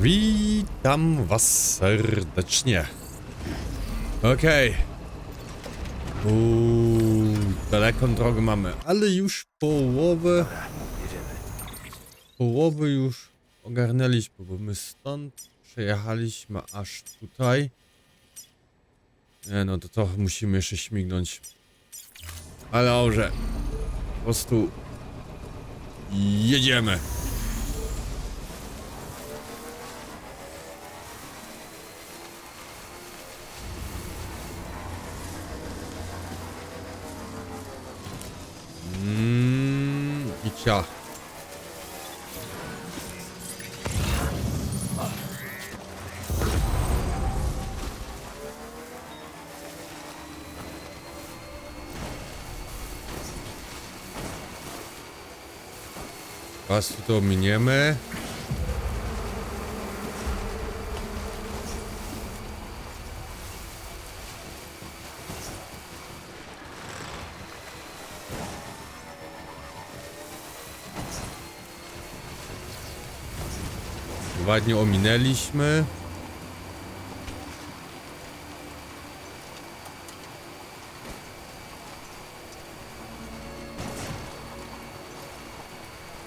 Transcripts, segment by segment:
Witam was serdecznie. Okej. Uuu, daleką drogę mamy, ale już połowę, połowę już ogarnęliśmy, bo my stąd przejechaliśmy aż tutaj. Nie no, to to musimy jeszcze śmignąć. Ale dobrze. Po prostu jedziemy. Cia. Was tu to. Ładnie ominęliśmy.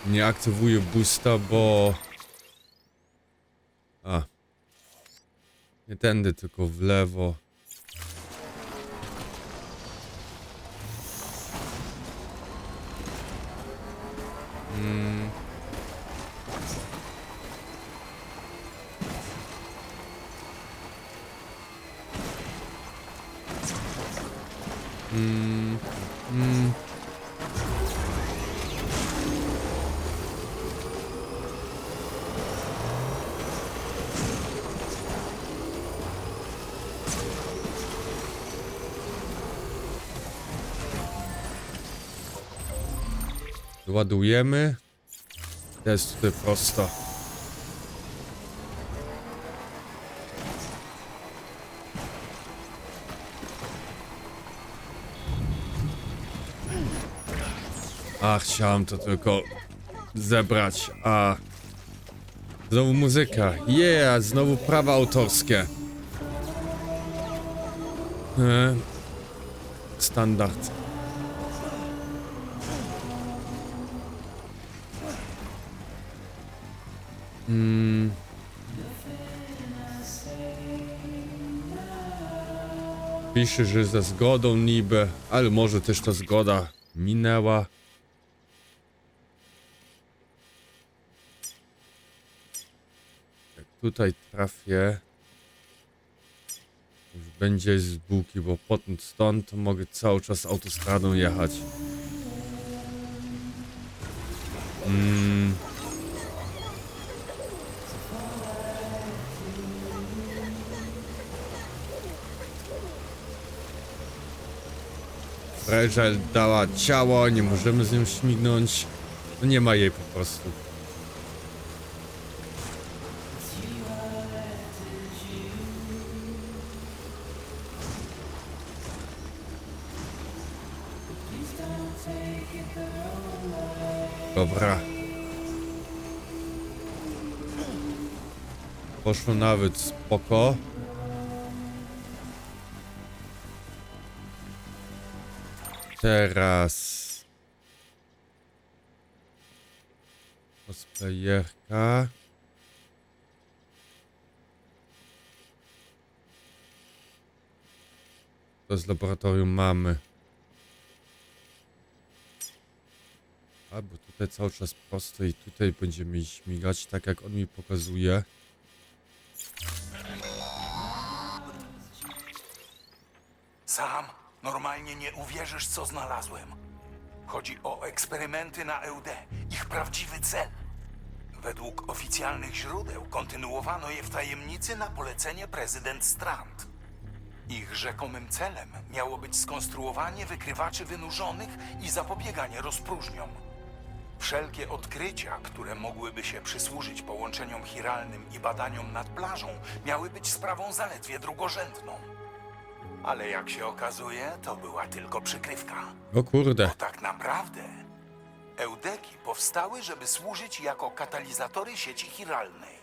Nie aktywuję boosta, bo... A. Nie tędy, tylko w lewo. Mm. Mm. Ładujemy. Jest tutaj prosto. Chciałem to tylko zebrać, a... Znowu muzyka. Yeah, znowu prawa autorskie. E, standard. Mm. Pisze, że ze zgodą niby, ale może też ta zgoda minęła. Tutaj trafię, już będzie z bułki, bo potem stąd mogę cały czas autostradą jechać. Mm. Rachel dała ciało, nie możemy z nią śmignąć. No nie ma jej po prostu. Dobra. Poszło nawet spoko. Teraz... Cosplayerka. To z laboratorium mamy. A, bo tutaj cały czas prosto i tutaj będziemy śmigać tak jak on mi pokazuje. Sam, normalnie nie uwierzysz, co znalazłem. Chodzi o eksperymenty na EUD, ich prawdziwy cel. Według oficjalnych źródeł kontynuowano je w tajemnicy na polecenie prezydent Strand. Ich rzekomym celem miało być skonstruowanie wykrywaczy wynurzonych i zapobieganie rozpróżniom. Wszelkie odkrycia, które mogłyby się przysłużyć połączeniom chiralnym i badaniom nad plażą, miały być sprawą zaledwie drugorzędną. Ale jak się okazuje, to była tylko przykrywka. O kurde. Bo tak naprawdę eudeki powstały, żeby służyć jako katalizatory sieci chiralnej.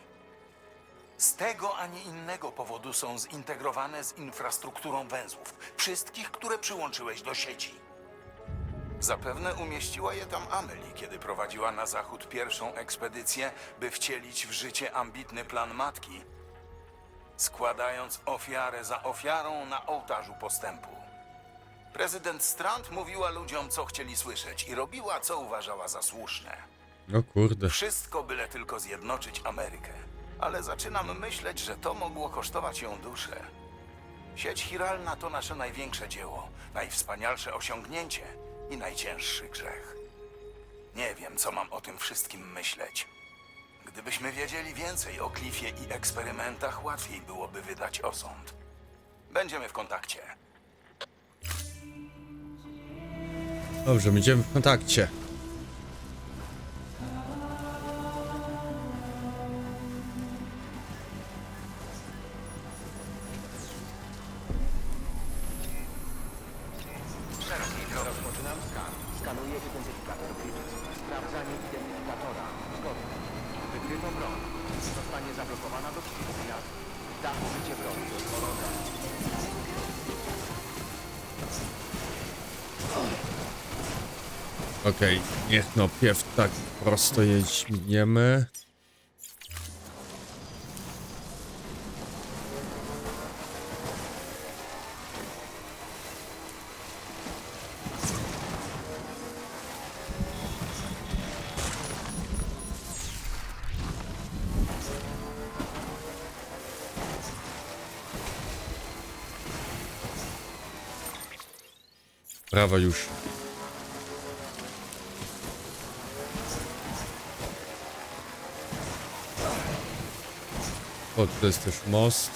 Z tego, a nie innego powodu są zintegrowane z infrastrukturą węzłów, wszystkich, które przyłączyłeś do sieci. Zapewne umieściła je tam Amelie, kiedy prowadziła na zachód pierwszą ekspedycję, by wcielić w życie ambitny plan matki, składając ofiarę za ofiarą na ołtarzu postępu. Prezydent Strand mówiła ludziom, co chcieli słyszeć i robiła, co uważała za słuszne. O kurde. Wszystko byle tylko zjednoczyć Amerykę. Ale zaczynam myśleć, że to mogło kosztować ją duszę. Sieć chiralna to nasze największe dzieło, najwspanialsze osiągnięcie i najcięższy grzech. Nie wiem, co mam o tym wszystkim myśleć. Gdybyśmy wiedzieli więcej o klifie i eksperymentach, łatwiej byłoby wydać osąd. Będziemy w kontakcie. Dobrze, będziemy w kontakcie. Okej, niech no pierw tak prosto jeźdźmiemy. Prawa już. O, jest też most.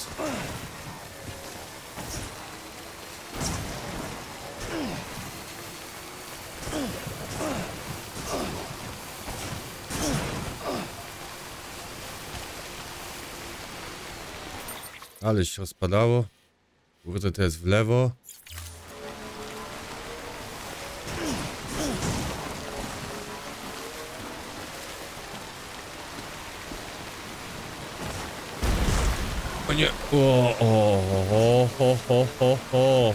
Ale się rozpadało. Kurde, to jest w lewo. O nie. O, o, o, ho, ho, ho, ho.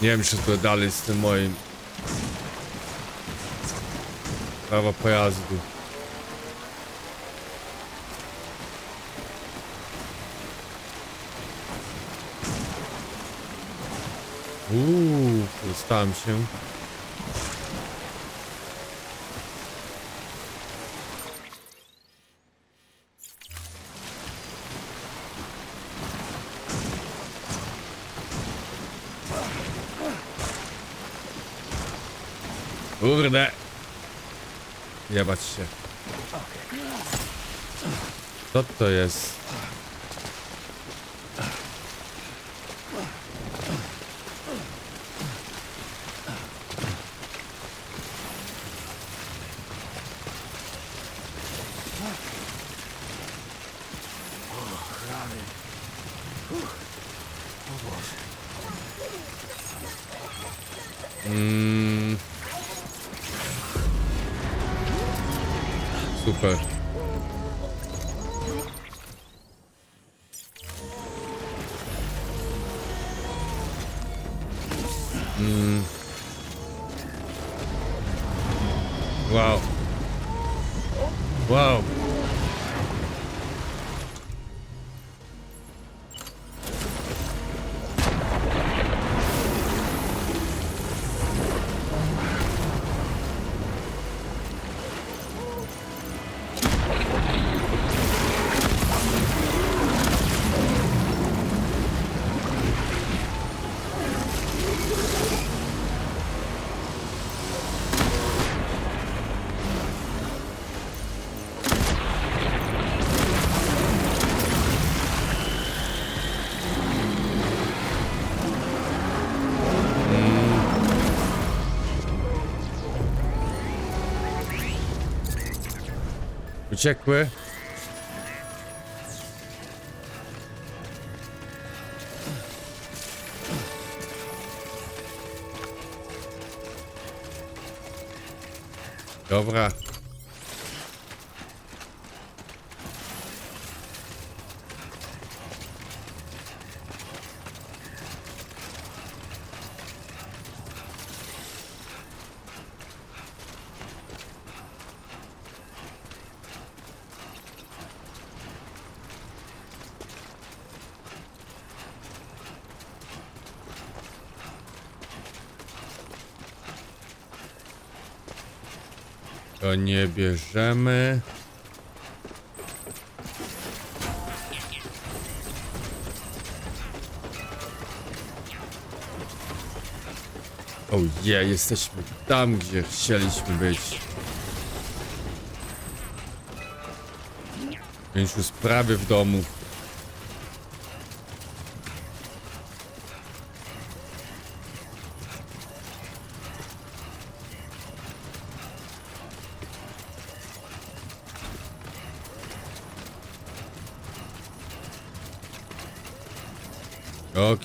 Nie wiem, czy to dalej z tym moim prawa pojazdu. Uuu, dostałem się. Kurde. Jebać się. Co to jest? Super. Uciekły. Dobra. To nie bierzemy. O je, jesteśmy tam, gdzie chcieliśmy być. Więc już prawie w domu.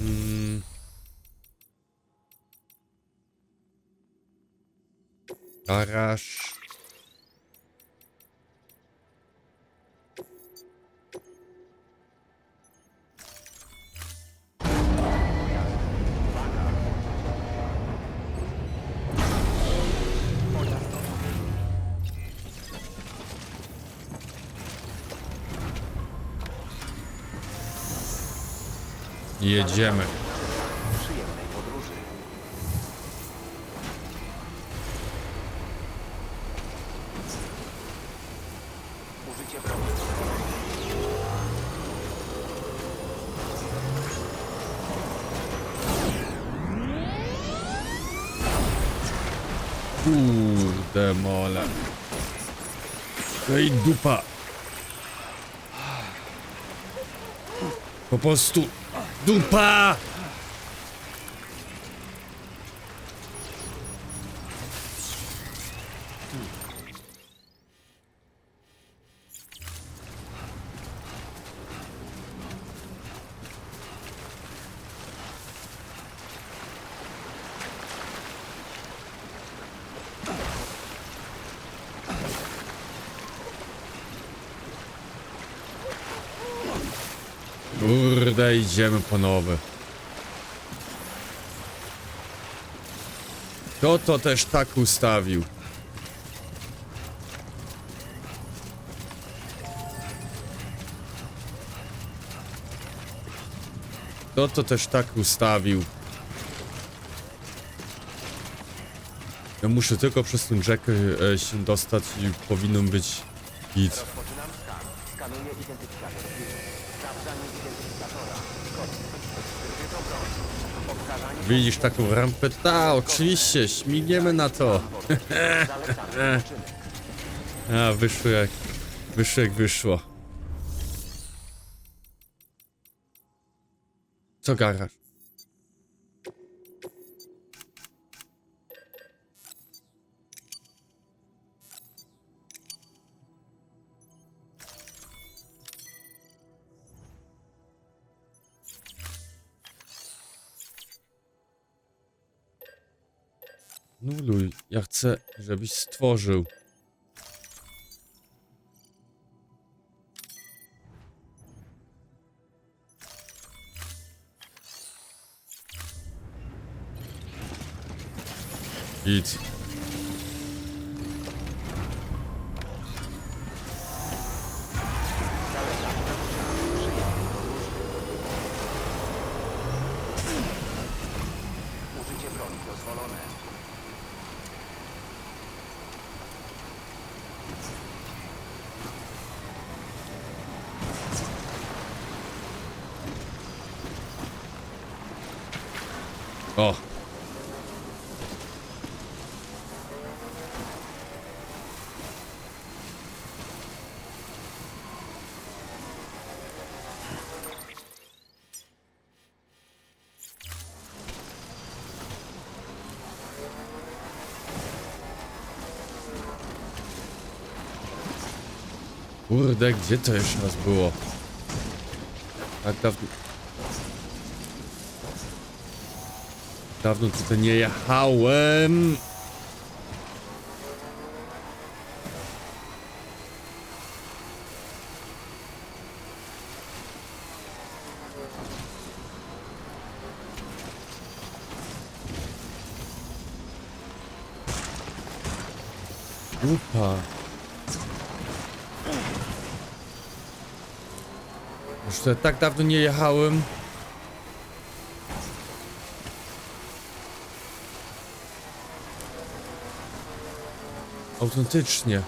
w opoczynek. Jedziemy. Przyjemnej podróży. Użycie. Kurde mole. I dupa. Po prostu dupa! Kurde, idziemy po nowe. Kto to też tak ustawił? Kto to też tak ustawił? Ja muszę tylko przez ten rzek e, się dostać i powinno być git. Rozpoczynam skan. Skanuję identyfikator Bridges. Sprawdzanie identyfikatora. Zgodnie. Wykryto broń. Odkażanie Widzisz taką rampę? Ta, oczywiście, śmigniemy na to. A, wyszło jak, wyszło jak wyszło. Co garaż? Ja chcę, żebyś stworzył. Idź. Kurde, gdzie to jeszcze raz było? Tak dawno... Dawno tutaj nie jechałem. Tak dawno nie jechałem. Autentycznie.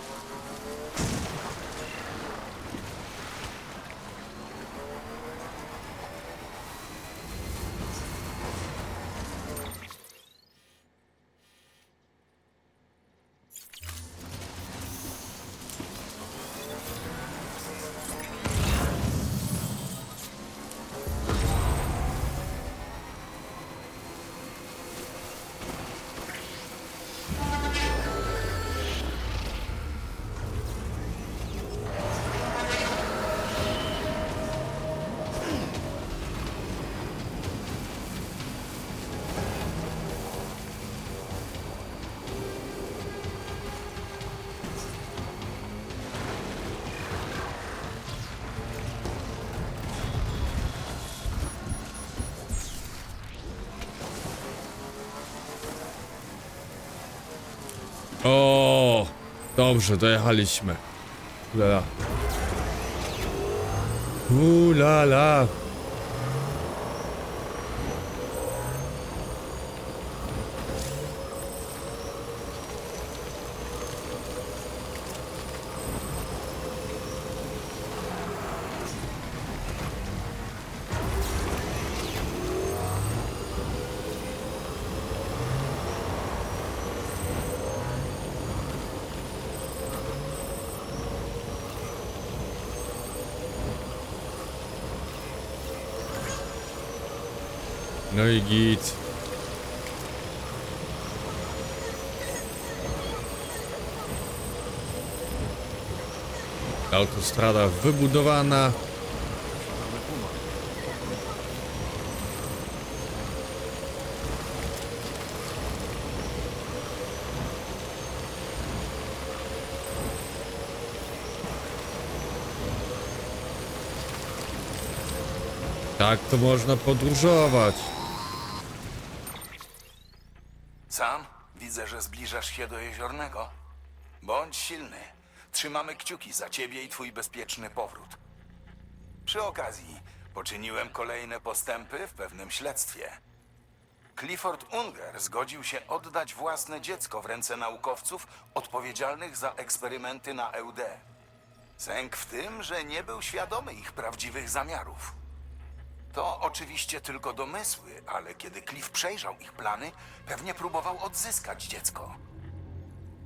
O, dobrze, dojechaliśmy. Ulala. Ulala. No i git. Autostrada wybudowana. Tak to można podróżować. Bądź silny. Trzymamy kciuki za ciebie i twój bezpieczny powrót. Przy okazji, poczyniłem kolejne postępy w pewnym śledztwie. Clifford Unger zgodził się oddać własne dziecko w ręce naukowców odpowiedzialnych za eksperymenty na EUD. Sęk w tym, że nie był świadomy ich prawdziwych zamiarów. To oczywiście tylko domysły, ale kiedy Cliff przejrzał ich plany, pewnie próbował odzyskać dziecko.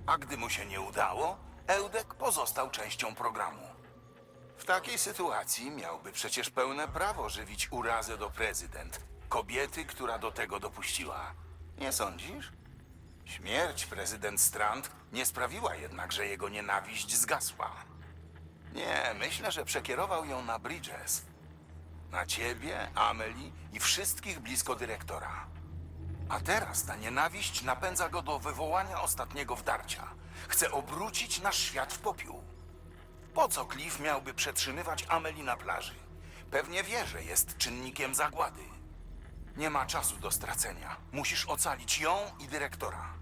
A gdy mu się nie udało, Eudek pozostał częścią programu. W takiej sytuacji miałby przecież pełne prawo żywić urazę do prezydent, kobiety, która do tego dopuściła. Nie sądzisz? Śmierć prezydent Strand nie sprawiła jednak, że jego nienawiść zgasła. Nie, myślę, że przekierował ją na Bridges. Na ciebie, Amelie i wszystkich blisko dyrektora. A teraz ta nienawiść napędza go do wywołania ostatniego wdarcia. Chce obrócić nasz świat w popiół. Po co Cliff miałby przetrzymywać Amelie na plaży? Pewnie wie, że jest czynnikiem zagłady. Nie ma czasu do stracenia. Musisz ocalić ją i dyrektora.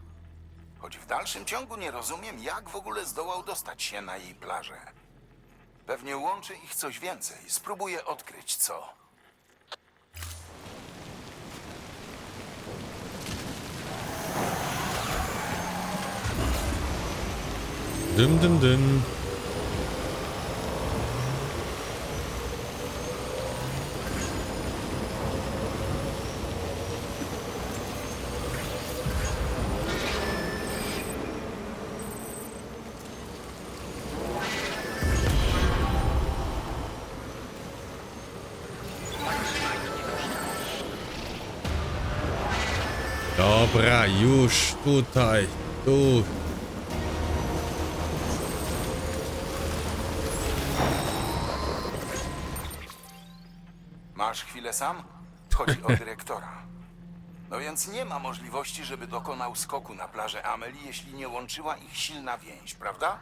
Choć w dalszym ciągu nie rozumiem, jak w ogóle zdołał dostać się na jej plażę. Pewnie łączy ich coś więcej. Spróbuję odkryć co. Dym, dym, dym. Dobra, już tutaj, tu. Sam? Chodzi o dyrektora. No więc nie ma możliwości, żeby dokonał skoku na plażę Ameli, jeśli nie łączyła ich silna więź, prawda?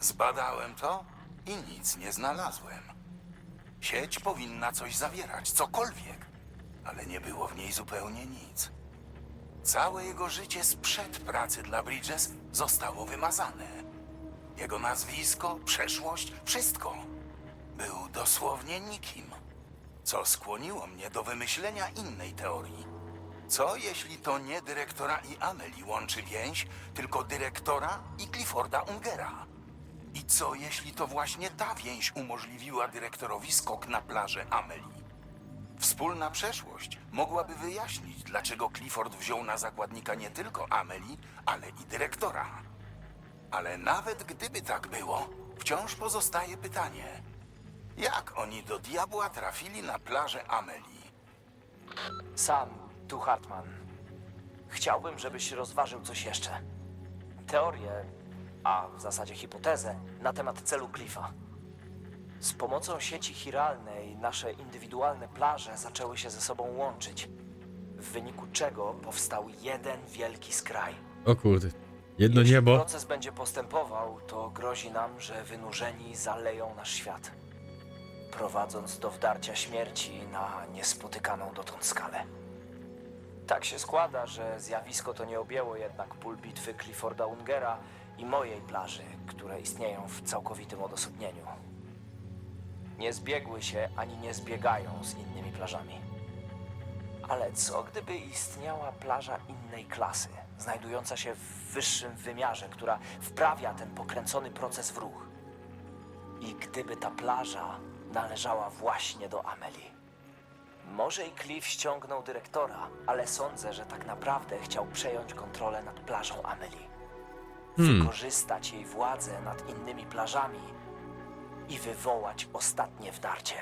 Zbadałem to i nic nie znalazłem. Sieć powinna coś zawierać, cokolwiek, ale nie było w niej zupełnie nic. Całe jego życie sprzed pracy dla Bridges zostało wymazane. Jego nazwisko, przeszłość, wszystko. Był dosłownie nikim. Co skłoniło mnie do wymyślenia innej teorii. Co jeśli to nie dyrektora i Ameli łączy więź, tylko dyrektora i Clifforda Ungera? I co jeśli to właśnie ta więź umożliwiła dyrektorowi skok na plażę Ameli? Wspólna przeszłość mogłaby wyjaśnić, dlaczego Clifford wziął na zakładnika nie tylko Ameli, ale i dyrektora. Ale nawet gdyby tak było, wciąż pozostaje pytanie. Jak oni do diabła trafili na plażę Ameli? Sam, tu Hartman. Chciałbym, żebyś rozważył coś jeszcze. Teorię, a w zasadzie hipotezę, na temat celu Cliffa. Z pomocą sieci chiralnej nasze indywidualne plaże zaczęły się ze sobą łączyć, w wyniku czego powstał jeden wielki skraj. O kurde. Jedno Jeśli niebo. proces będzie postępował, to grozi nam, że wynurzeni zaleją nasz świat, prowadząc do wdarcia śmierci na niespotykaną dotąd skalę. Tak się składa, że zjawisko to nie objęło jednak pól bitwy Clifforda Ungera i mojej plaży, które istnieją w całkowitym odosobnieniu. Nie zbiegły się ani nie zbiegają z innymi plażami. Ale co gdyby istniała plaża innej klasy, znajdująca się w wyższym wymiarze, która wprawia ten pokręcony proces w ruch? I gdyby ta plaża należała właśnie do Ameli? Może i Cliff ściągnął dyrektora, ale sądzę, że tak naprawdę chciał przejąć kontrolę nad plażą Ameli. Wykorzystać jej władzę nad innymi plażami i wywołać ostatnie wdarcie.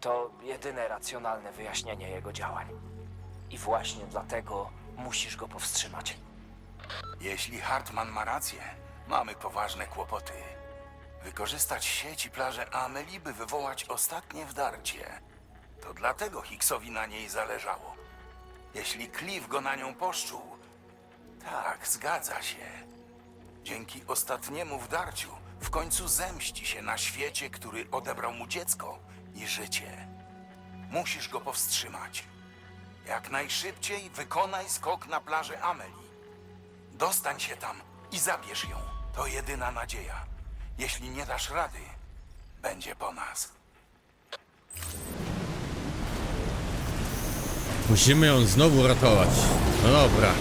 To jedyne racjonalne wyjaśnienie jego działań. I właśnie dlatego musisz go powstrzymać. Jeśli Hartman ma rację, mamy poważne kłopoty. Wykorzystać sieć i plażę Ameli, by wywołać ostatnie wdarcie. To dlatego Hicksowi na niej zależało. Jeśli Cliff go na nią poszczuł, tak, zgadza się. Dzięki ostatniemu wdarciu w końcu zemści się na świecie, który odebrał mu dziecko i życie. Musisz go powstrzymać. Jak najszybciej wykonaj skok na plażę Ameli. Dostań się tam i zabierz ją. To jedyna nadzieja. Jeśli nie dasz rady, będzie po nas. Musimy ją znowu ratować. No dobra.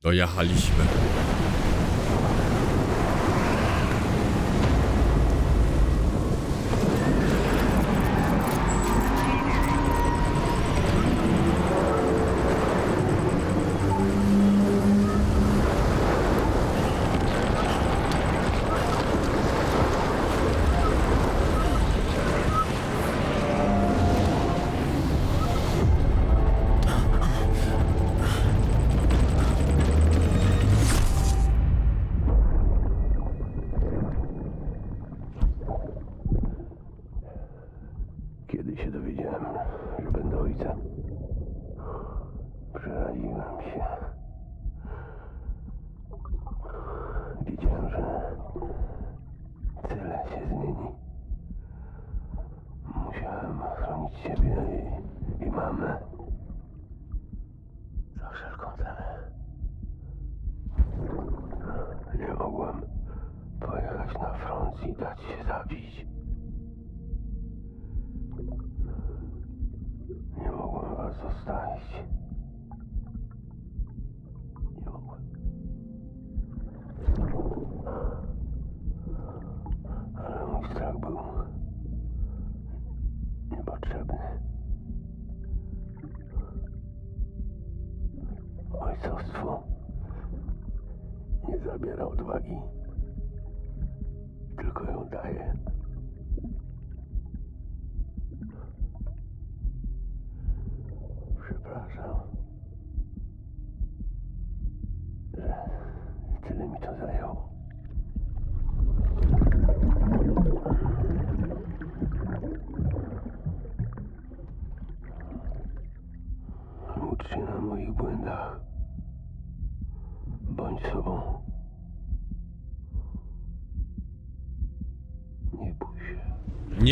Dojechaliśmy. Kiedy się dowiedziałem, że będę ojcem, przeraziłem się. Wiedziałem, że tyle się zmieni. Musiałem chronić siebie i, i mamę. Za wszelką cenę. Nie mogłem pojechać na front i dać się zabiera odwagi, tylko ją daje.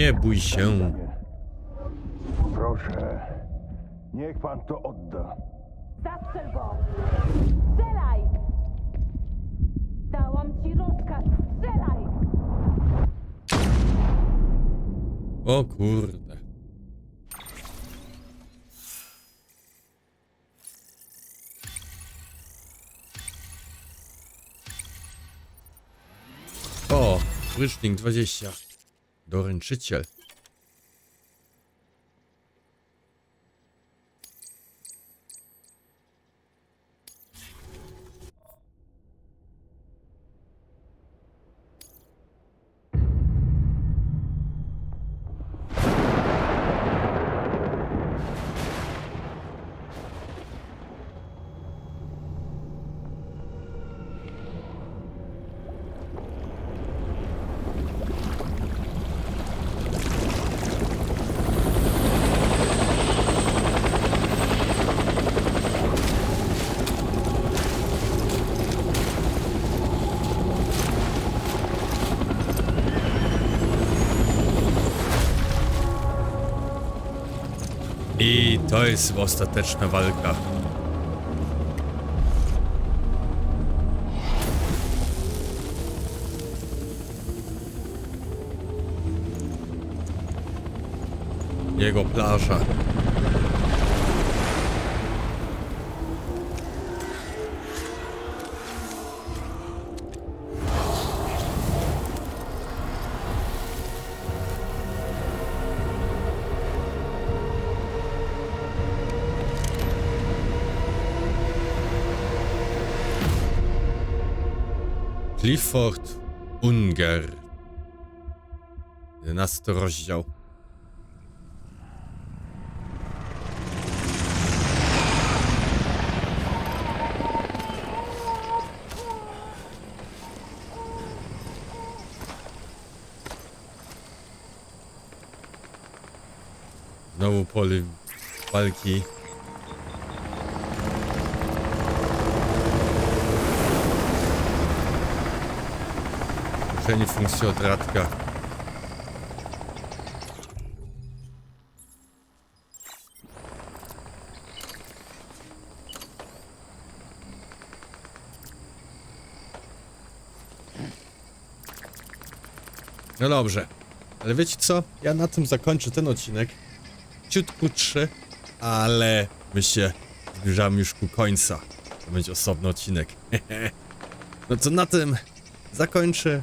Nie bój się. Proszę, niech pan to odda. Zastrzel go! Strzelaj! Dałam ci rozkaz, strzelaj! O kurde. O, rycznik 20. Doręczyciel. I to jest ostateczna walka. Jego plaża. Clifford Unger. 11 rozdział. Znowu pole walki. Uczenie funkcji od Radka. No dobrze, ale wiecie co? Ja na tym zakończę ten odcinek. Ciut krótszy, ale my się zbliżamy już ku końca. To będzie osobny odcinek. No co na tym zakończę.